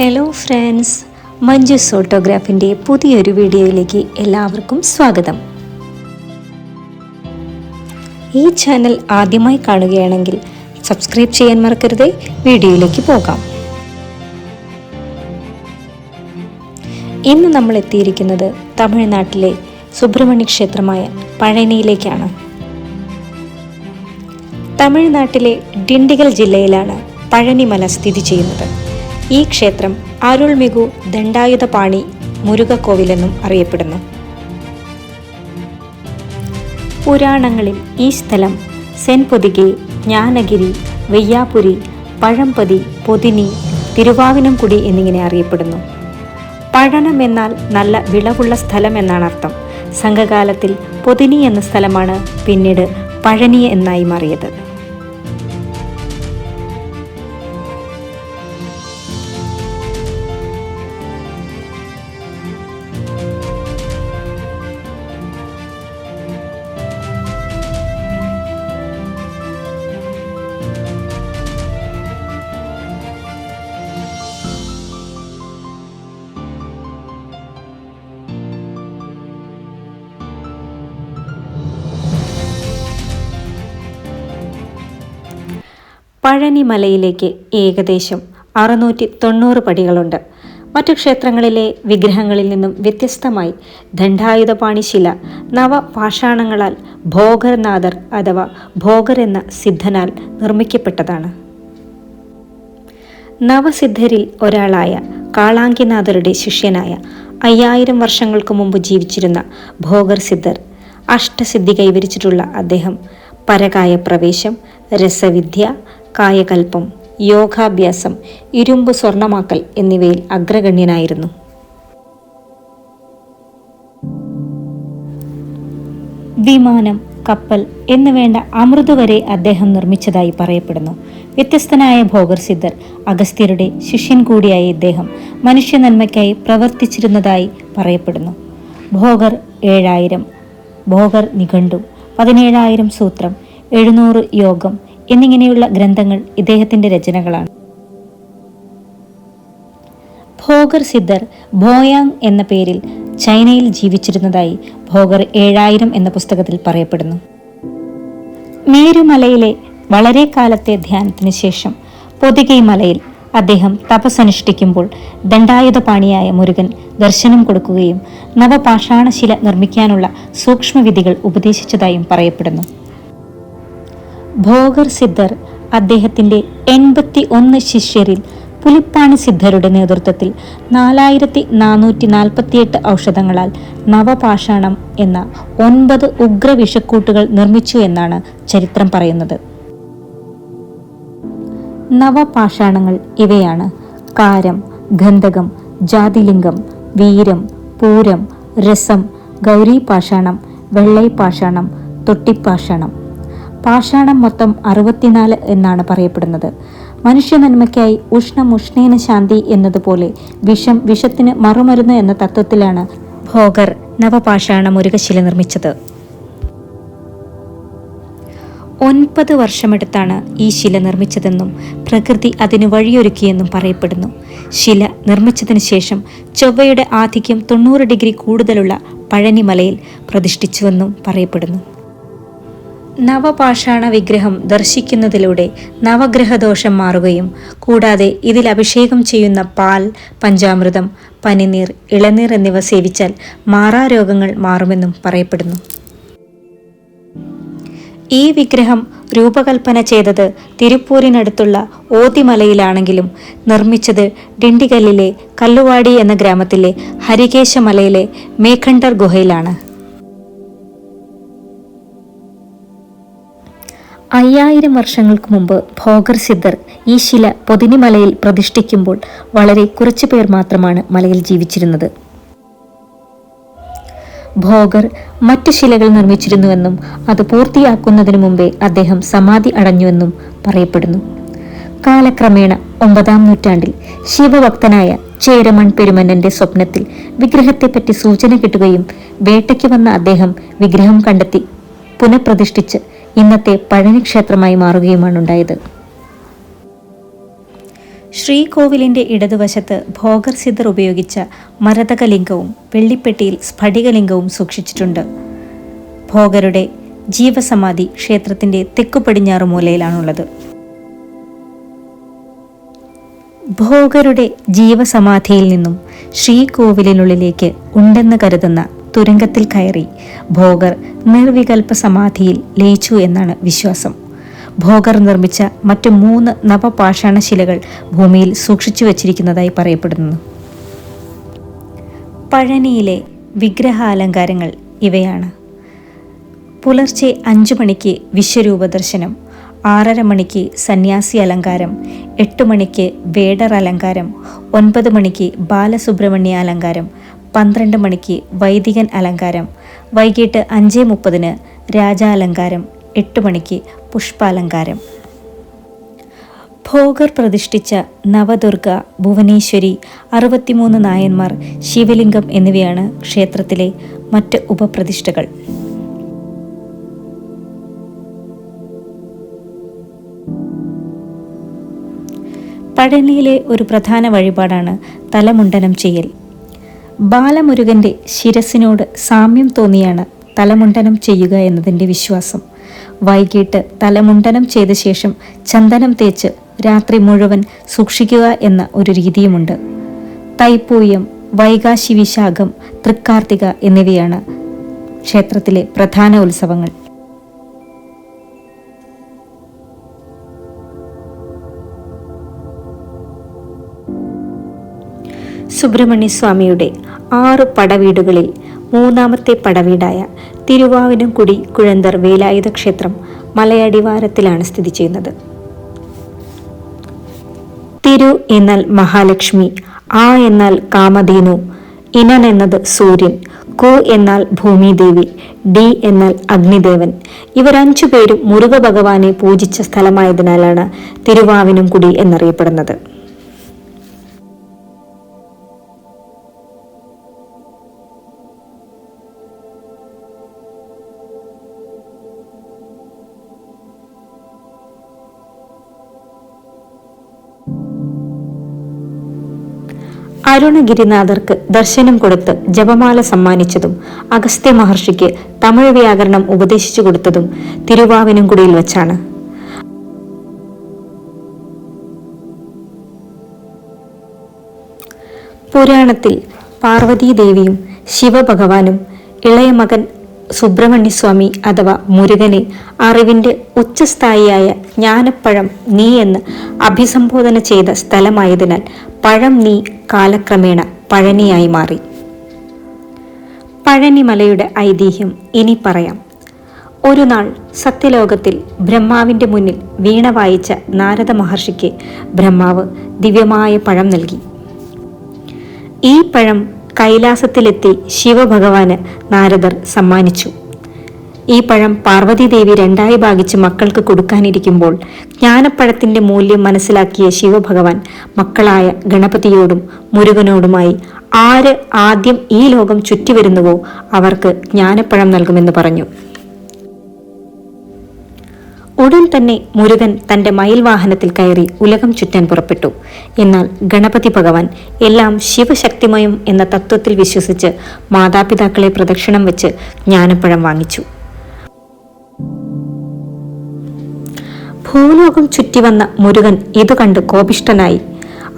Hello friends Manju's ഫോട്ടോഗ്രാഫിന്റെ പുതിയൊരു വീഡിയോയിലേക്ക് എല്ലാവർക്കും സ്വാഗതം. ഈ ചാനൽ ആദ്യമായി കാണുകയാണെങ്കിൽ സബ്സ്ക്രൈബ് ചെയ്യാൻ മറക്കരുത്. വീഡിയോയിലേക്ക് പോകാം. ഇന്ന് നമ്മൾ എത്തിയിരിക്കുന്നത് തമിഴ്നാട്ടിലെ സുബ്രഹ്മണ്യ ക്ഷേത്രമായ പഴനിയിലേക്കാണ്. തമിഴ്നാട്ടിലെ ഡിണ്ടിഗൽ ജില്ലയിലാണ് പഴനിമല സ്ഥിതി ചെയ്യുന്നത്. ഈ ക്ഷേത്രം അരുൾമികു ദണ്ഡായുധപാണി മുരുകക്കോവിലെന്നും അറിയപ്പെടുന്നു. പുരാണങ്ങളിൽ ഈ സ്ഥലം സെൻപൊതികെ ജ്ഞാനഗിരി വെയ്യാപുരി പഴംപതി പൊതിനി തിരുവാവിനംകുടി എന്നിങ്ങനെ അറിയപ്പെടുന്നു. പഴനം എന്നാൽ നല്ല വിളവുള്ള സ്ഥലം എന്നാണ് അർത്ഥം. സംഘകാലത്തിൽ പൊതിനി എന്ന സ്ഥലമാണ് പിന്നീട് പഴനി എന്നായി മാറിയത്. പഴനിമലയിലേക്ക് ഏകദേശം അറുന്നൂറ്റി തൊണ്ണൂറ് പടികളുണ്ട്. മറ്റു ക്ഷേത്രങ്ങളിലെ വിഗ്രഹങ്ങളിൽ നിന്നും വ്യത്യസ്തമായി ദണ്ഡായുധപാണി ശില നവപാഷാണങ്ങളാൽ ഭോഗർനാഥർ അഥവാ ഭോഗർ എന്ന സിദ്ധനാൽ നിർമ്മിക്കപ്പെട്ടതാണ്. നവസിദ്ധരിൽ ഒരാളായ കാളാങ്കിനാഥരുടെ ശിഷ്യനായ അയ്യായിരം വർഷങ്ങൾക്ക് മുമ്പ് ജീവിച്ചിരുന്ന ഭോഗർ സിദ്ധർ അഷ്ടസിദ്ധി കൈവരിച്ചിട്ടുള്ള അദ്ദേഹം പരകായ പ്രവേശം രസവിദ്യ കായകൽപ്പം യോഗാഭ്യാസം ഇരുമ്പ് സ്വർണമാക്കൽ എന്നിവയിൽ അഗ്രഗണ്യനായിരുന്നു. വിമാനം കപ്പൽ എന്നുവേണ്ട അമൃത് വരെ അദ്ദേഹം നിർമ്മിച്ചതായി പറയപ്പെടുന്നു. വ്യത്യസ്തനായ ഭോഗർ സിദ്ധർ അഗസ്ത്യരുടെ ശിഷ്യൻ കൂടിയായ ഇദ്ദേഹം മനുഷ്യ നന്മയ്ക്കായി പ്രവർത്തിച്ചിരുന്നതായി പറയപ്പെടുന്നു. ഭോഗർ ഏഴായിരം ഭോഗർ നിഘണ്ടു പതിനേഴായിരം സൂത്രം എഴുന്നൂറ് യോഗം എന്നിങ്ങനെയുള്ള ഗ്രന്ഥങ്ങൾ ഇദ്ദേഹത്തിന്റെ രചനകളാണ്. ഭോഗർ സിദ്ധർ ഭോയാങ് എന്ന പേരിൽ ചൈനയിൽ ജീവിച്ചിരുന്നതായി ഭോഗർ ഏഴായിരം എന്ന പുസ്തകത്തിൽ പറയപ്പെടുന്നു. മേരുമലയിലെ വളരെ കാലത്തെ ധ്യാനത്തിന് ശേഷം പൊതികൈ മലയിൽ അദ്ദേഹം തപസ്സനുഷ്ഠിക്കുമ്പോൾ ദണ്ഡായുധപാണിയായ മുരുകൻ ദർശനം കൊടുക്കുകയും നവപാഷാണശില നിർമ്മിക്കാനുള്ള സൂക്ഷ്മവിധികൾ ഉപദേശിച്ചതായും പറയപ്പെടുന്നു. ഭോഗർ സിദ്ധർ അദ്ദേഹത്തിന്റെ എൺപത്തി ഒന്ന് ശിഷ്യരിൽ പുലിപ്പാണി സിദ്ധരുടെ നേതൃത്വത്തിൽ നാലായിരത്തി നാനൂറ്റി നാൽപ്പത്തിയെട്ട് ഔഷധങ്ങളാൽ നവപാഷാണം എന്ന ഒൻപത് ഉഗ്ര വിഷക്കൂട്ടുകൾ നിർമ്മിച്ചു എന്നാണ് ചരിത്രം പറയുന്നത്. നവപാഷാണങ്ങൾ ഇവയാണ്. കാരം ഗന്ധകം ജാതിലിംഗം വീരം പൂരം രസം ഗൗരീപാഷാണം വെള്ളൈപാഷാണം തൊട്ടിപ്പാഷാണം. പാഷാണം മൊത്തം അറുപത്തിനാല് എന്നാണ് പറയപ്പെടുന്നത്. മനുഷ്യ നന്മയ്ക്കായി ഉഷ്ണം ഉഷ്ണേന ശാന്തി എന്നതുപോലെ വിഷം വിഷത്തിന് മറുമരുന്ന് എന്ന തത്വത്തിലാണ് ഭോഗർ നവപാഷാണ മുരുകശില നിർമ്മിച്ചത്. ഒൻപത് വർഷമെടുത്താണ് ഈ ശില നിർമ്മിച്ചതെന്നും പ്രകൃതി അതിന് വഴിയൊരുക്കിയെന്നും പറയപ്പെടുന്നു. ശില നിർമ്മിച്ചതിന് ശേഷം ചൊവ്വയുടെ ആധിക്യം തൊണ്ണൂറ് ഡിഗ്രി കൂടുതലുള്ള പഴനിമലയിൽ പ്രതിഷ്ഠിച്ചുവെന്നും പറയപ്പെടുന്നു. നവപാഷാണ വിഗ്രഹം ദർശിക്കുന്നതിലൂടെ നവഗ്രഹദോഷം മാറുകയും കൂടാതെ ഇതിൽ അഭിഷേകം ചെയ്യുന്ന പാൽ പഞ്ചാമൃതം പനിനീർ ഇളനീർ എന്നിവ സേവിച്ചാൽ മാറാരോഗങ്ങൾ മാറുമെന്നും പറയപ്പെടുന്നു. ഈ വിഗ്രഹം രൂപകൽപ്പന ചെയ്തത് തിരുപ്പൂരിനടുത്തുള്ള ഓതിമലയിലാണെങ്കിലും നിർമ്മിച്ചത് ഡിണ്ടിഗല്ലിലെ കല്ലുവാടി എന്ന ഗ്രാമത്തിലെ ഹരികേശമലയിലെ മേഖണ്ഡർ ഗുഹയിലാണ്. അയ്യായിരം വർഷങ്ങൾക്ക് മുമ്പ് ഭോഗർ സിദ്ധർ ഈ ശില പൊതിനിമലയിൽ പ്രതിഷ്ഠിക്കുമ്പോൾ വളരെ കുറച്ചു പേർ മാത്രമാണ് മലയിൽ ജീവിച്ചിരുന്നത്. ഭോഗർ മറ്റു ശിലകൾ നിർമ്മിച്ചിരുന്നുവെന്നും അത് പൂർത്തിയാക്കുന്നതിനു മുമ്പേ അദ്ദേഹം സമാധി അടഞ്ഞുവെന്നും പറയപ്പെടുന്നു. കാലക്രമേണ ഒമ്പതാം നൂറ്റാണ്ടിൽ ശിവഭക്തനായ ചേരമൺ പെരുമന്നന്റെ സ്വപ്നത്തിൽ വിഗ്രഹത്തെപ്പറ്റി സൂചന കിട്ടുകയും വേട്ടയ്ക്ക് വന്ന അദ്ദേഹം വിഗ്രഹം കണ്ടെത്തി പുനഃപ്രതിഷ്ഠിച്ച് ഇന്നത്തെ പഴനി ക്ഷേത്രമായി മാറുകയുമാണ് ഉണ്ടായത്. ശ്രീകോവിലിന്റെ ഇടതുവശത്ത് ഭോഗർ സിദ്ധർ ഉപയോഗിച്ച മരതകലിംഗവും വെള്ളിപ്പെട്ടിയിൽ സ്ഫടികലിംഗവും സൂക്ഷിച്ചിട്ടുണ്ട്. ഭോഗരുടെ ജീവസമാധി ക്ഷേത്രത്തിന്റെ തെക്കു പടിഞ്ഞാറ് മൂലയിലാണുള്ളത്. ഭോഗരുടെ ജീവസമാധിയിൽ നിന്നും ശ്രീകോവിലിനുള്ളിലേക്ക് ഉണ്ടെന്ന് കരുതുന്ന തുരങ്കത്തിൽ കയറി. ഭോഗർ നിർവികൽപ്പ സമാധിയിൽ ലയിച്ചു എന്നാണ് വിശ്വാസം. ഭോഗർ നിർമ്മിച്ച മറ്റു മൂന്ന് നവപാഷാണ ശിലകൾ ഭൂമിയിൽ സൂക്ഷിച്ചു വച്ചിരിക്കുന്നതായി പറയപ്പെടുന്നു. പഴനിയിലെ വിഗ്രഹാലങ്കാരങ്ങൾ ഇവയാണ്. പുലർച്ചെ അഞ്ചു മണിക്ക് വിശ്വരൂപ ദർശനം ആറര മണിക്ക് സന്യാസി അലങ്കാരം എട്ട് മണിക്ക് വേടർ അലങ്കാരം ഒൻപത് മണിക്ക് ബാലസുബ്രഹ്മണ്യ അലങ്കാരം പന്ത്രണ്ട് മണിക്ക് വൈദികൻ അലങ്കാരം വൈകിട്ട് അഞ്ച് മുപ്പതിന് രാജാലങ്കാരം എട്ട് മണിക്ക് പുഷ്പാലങ്കാരം. ഭോഗർ പ്രതിഷ്ഠിച്ച നവദുർഗ ഭുവനേശ്വരി അറുപത്തിമൂന്ന് നായന്മാർ ശിവലിംഗം എന്നിവയാണ് ക്ഷേത്രത്തിലെ മറ്റ് ഉപപ്രതിഷ്ഠകൾ. പഴനിയിലെ ഒരു പ്രധാന വഴിപാടാണ് തലമുണ്ടനം ചെയ്യൽ. ബാലമുരുകന്റെ ശിരസിനോട് സാമ്യം തോന്നിയാണ് തലമുണ്ടനം ചെയ്യുക എന്നതിന്റെ വിശ്വാസം. വൈകിട്ട് തലമുണ്ടനം ചെയ്ത ശേഷം ചന്ദനം തേച്ച് രാത്രി മുഴുവൻ സൂക്ഷിക്കുക എന്ന ഒരു രീതിയുമുണ്ട്. തൈപ്പൂയം വൈകാശി വിശാഖം തൃക്കാർത്തിക എന്നിവയാണ് ക്ഷേത്രത്തിലെ പ്രധാന ഉത്സവങ്ങൾ. സുബ്രഹ്മണ്യസ്വാമിയുടെ ആറ് പടവീടുകളിൽ മൂന്നാമത്തെ പടവീടായ തിരുവാവിനംകുടി കുഴന്തർ വേലായുധ ക്ഷേത്രം മലയടിവാരത്തിലാണ് സ്ഥിതി ചെയ്യുന്നത്. തിരു എന്നാൽ മഹാലക്ഷ്മി ആ എന്നാൽ കാമധേനു ഇനൻ എന്നത് സൂര്യൻ കു എന്നാൽ ഭൂമിദേവി ഡി എന്നാൽ അഗ്നിദേവൻ. ഇവർ അഞ്ചു പേരും മുരുക ഭഗവാനെ പൂജിച്ച സ്ഥലമായതിനാലാണ് തിരുവാവിനുംകുടി എന്നറിയപ്പെടുന്നത്. അരുണഗിരിനാഥർക്ക് ദർശനം കൊടുത്ത് ജപമാല സമ്മാനിച്ചതും അഗസ്ത്യ മഹർഷിക്ക് തമിഴ് വ്യാകരണം ഉപദേശിച്ചു കൊടുത്തതും തിരുവാവിനുംകുടിയിൽ വച്ചാണ്. പുരാണത്തിൽ പാർവതീദേവിയും ശിവഭഗവാനും ഇളയ മകൻ സുബ്രഹ്മണ്യസ്വാമി അഥവാ മുരുകനെ അറിവിന്റെ ഉച്ചസ്ഥായിയായ ജ്ഞാനപ്പഴം നീ എന്ന് അഭിസംബോധന ചെയ്ത സ്ഥലമായതിനാൽ പഴം നീ കാലക്രമേണ പഴനിയായി മാറി. പഴനിമലയുടെ ഐതിഹ്യം ഇനി പറയാം. ഒരു നാൾ സത്യലോകത്തിൽ ബ്രഹ്മാവിന്റെ മുന്നിൽ വീണ വായിച്ച നാരദ മഹർഷിക്ക് ബ്രഹ്മാവ് ദിവ്യമായ പഴം നൽകി. ഈ പഴം കൈലാസത്തിലെത്തി ശിവഭഗവാന് നാരദർ സമ്മാനിച്ചു. ഈ പഴം പാർവതീദേവി രണ്ടായി ഭാഗിച്ച് മക്കൾക്ക് കൊടുക്കാനിരിക്കുമ്പോൾ ജ്ഞാനപ്പഴത്തിന്റെ മൂല്യം മനസ്സിലാക്കിയ ശിവഭഗവാൻ മക്കളായ ഗണപതിയോടും മുരുകനോടുമായി ആര് ആദ്യം ഈ ലോകം ചുറ്റിവരുന്നുവോ അവർക്ക് ജ്ഞാനപ്പഴം നൽകുമെന്ന് പറഞ്ഞു. ഉടൻ തന്നെ മുരുകൻ തന്റെ മയിൽ വാഹനത്തിൽ കയറി ഉലകം ചുറ്റാൻ പുറപ്പെട്ടു. എന്നാൽ ഗണപതി ഭഗവാൻ എല്ലാം ശിവശക്തിമയം എന്ന തത്വത്തിൽ വിശ്വസിച്ച് മാതാപിതാക്കളെ പ്രദക്ഷിണം വെച്ച് ജ്ഞാനപ്പഴം വാങ്ങിച്ചു. ഭൂലോകം ചുറ്റി വന്ന മുരുകൻ ഇത് കണ്ട് കോപിഷ്ടനായി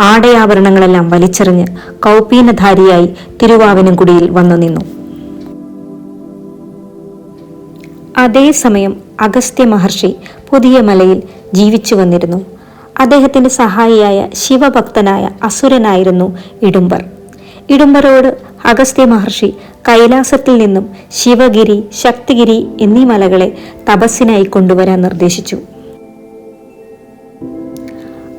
ആടയാഭരണങ്ങളെല്ലാം വലിച്ചെറിഞ്ഞ് കൗപീനധാരിയായി തിരുവാവിനംകുടിയിൽ വന്നു നിന്നു. അതേസമയം അഗസ്ത്യ മഹർഷി പുതിയ മലയിൽ ജീവിച്ചു വന്നിരുന്നു. അദ്ദേഹത്തിന്റെ സഹായിയായ ശിവഭക്തനായ അസുരനായിരുന്നു ഇടുംബർ. ഇടുംബരോട് അഗസ്ത്യ മഹർഷി കൈലാസത്തിൽ നിന്നും ശിവഗിരി ശക്തിഗിരി എന്നീ മലകളെ തപസ്സിനായി കൊണ്ടുവരാൻ നിർദ്ദേശിച്ചു.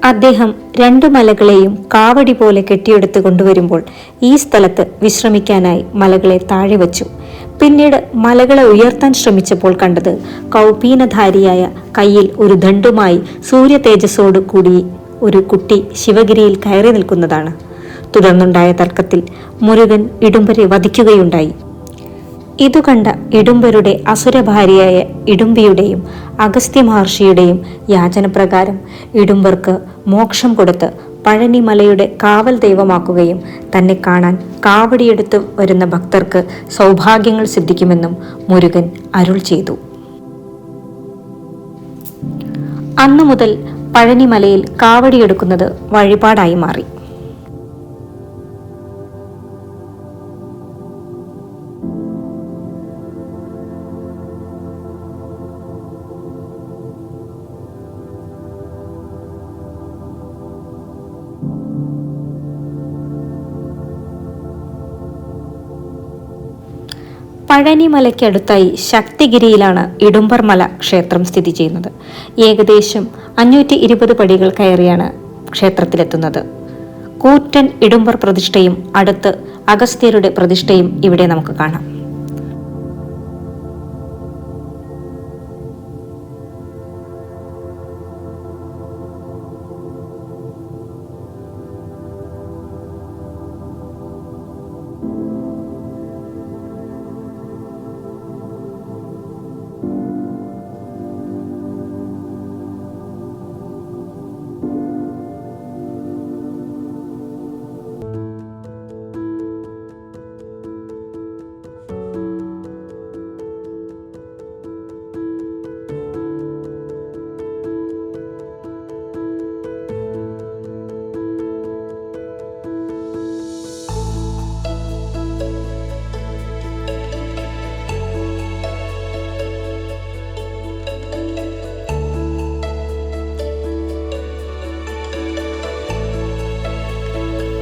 അദ്ദേഹം രണ്ടു മലകളെയും കാവടി പോലെ കെട്ടിയെടുത്ത് കൊണ്ടുവരുമ്പോൾ ഈ സ്ഥലത്ത് വിശ്രമിക്കാനായി മലകളെ താഴെ വച്ചു. പിന്നീട് മലകളെ ഉയർത്താൻ ശ്രമിച്ചപ്പോൾ കണ്ടത് കൗപീനധാരിയായ കയ്യിൽ ഒരു ദണ്ടുമായി സൂര്യ തേജസ്സോട് കൂടി ഒരു കുട്ടി ശിവഗിരിയിൽ കയറി നിൽക്കുന്നതാണ്. തുടർന്നുണ്ടായ തർക്കത്തിൽ മുരുകൻ ഇടുംബരെ വധിക്കുകയുണ്ടായി. ഇതു കണ്ട ഇടുംബരുടെ അസുരഭാര്യയായ ഇടുംബിയുടെയും അഗസ്ത്യ മഹർഷിയുടെയും യാചനപ്രകാരം ഇടുംബർക്ക് മോക്ഷം കൊടുത്ത് പഴനിമലയുടെ കാവൽ ദൈവമാക്കുകയും തന്നെ കാണാൻ കാവടിയെടുത്ത് വരുന്ന ഭക്തർക്ക് സൗഭാഗ്യങ്ങൾ സിദ്ധിക്കുമെന്നും മുരുകൻ അരുൾ ചെയ്തു. അന്നു മുതൽ പഴനിമലയിൽ കാവടിയെടുക്കുന്നത് വഴിപാടായി മാറി. പഴനിമലയ്ക്കടുത്തായി ശക്തിഗിരിയിലാണ് ഇടുമ്പർമല ക്ഷേത്രം സ്ഥിതി ചെയ്യുന്നത്. ഏകദേശം അഞ്ഞൂറ്റി ഇരുപത് പടികൾ കയറിയാണ് ക്ഷേത്രത്തിലെത്തുന്നത്. കൂറ്റൻ ഇടുമ്പർ പ്രതിഷ്ഠയും അടുത്ത് അഗസ്ത്യരുടെ പ്രതിഷ്ഠയും ഇവിടെ നമുക്ക് കാണാം.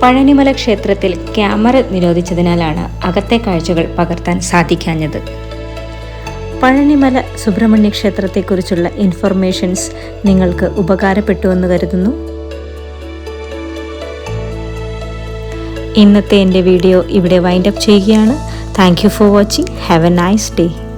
പഴനിമല ക്ഷേത്രത്തിൽ ക്യാമറ നിരോധിച്ചതിനാലാണ് അകത്തെ കാഴ്ചകൾ പകർത്താൻ സാധിക്കാഞ്ഞത്. പഴനിമല സുബ്രഹ്മണ്യ ക്ഷേത്രത്തെക്കുറിച്ചുള്ള ഇൻഫർമേഷൻസ് നിങ്ങൾക്ക് ഉപകാരപ്പെട്ടുവെന്ന് കരുതുന്നു. ഇന്നത്തെ എന്റെ വീഡിയോ ഇവിടെ വൈൻഡപ്പ് ചെയ്യുകയാണ്. Thank you for watching. Have a nice day.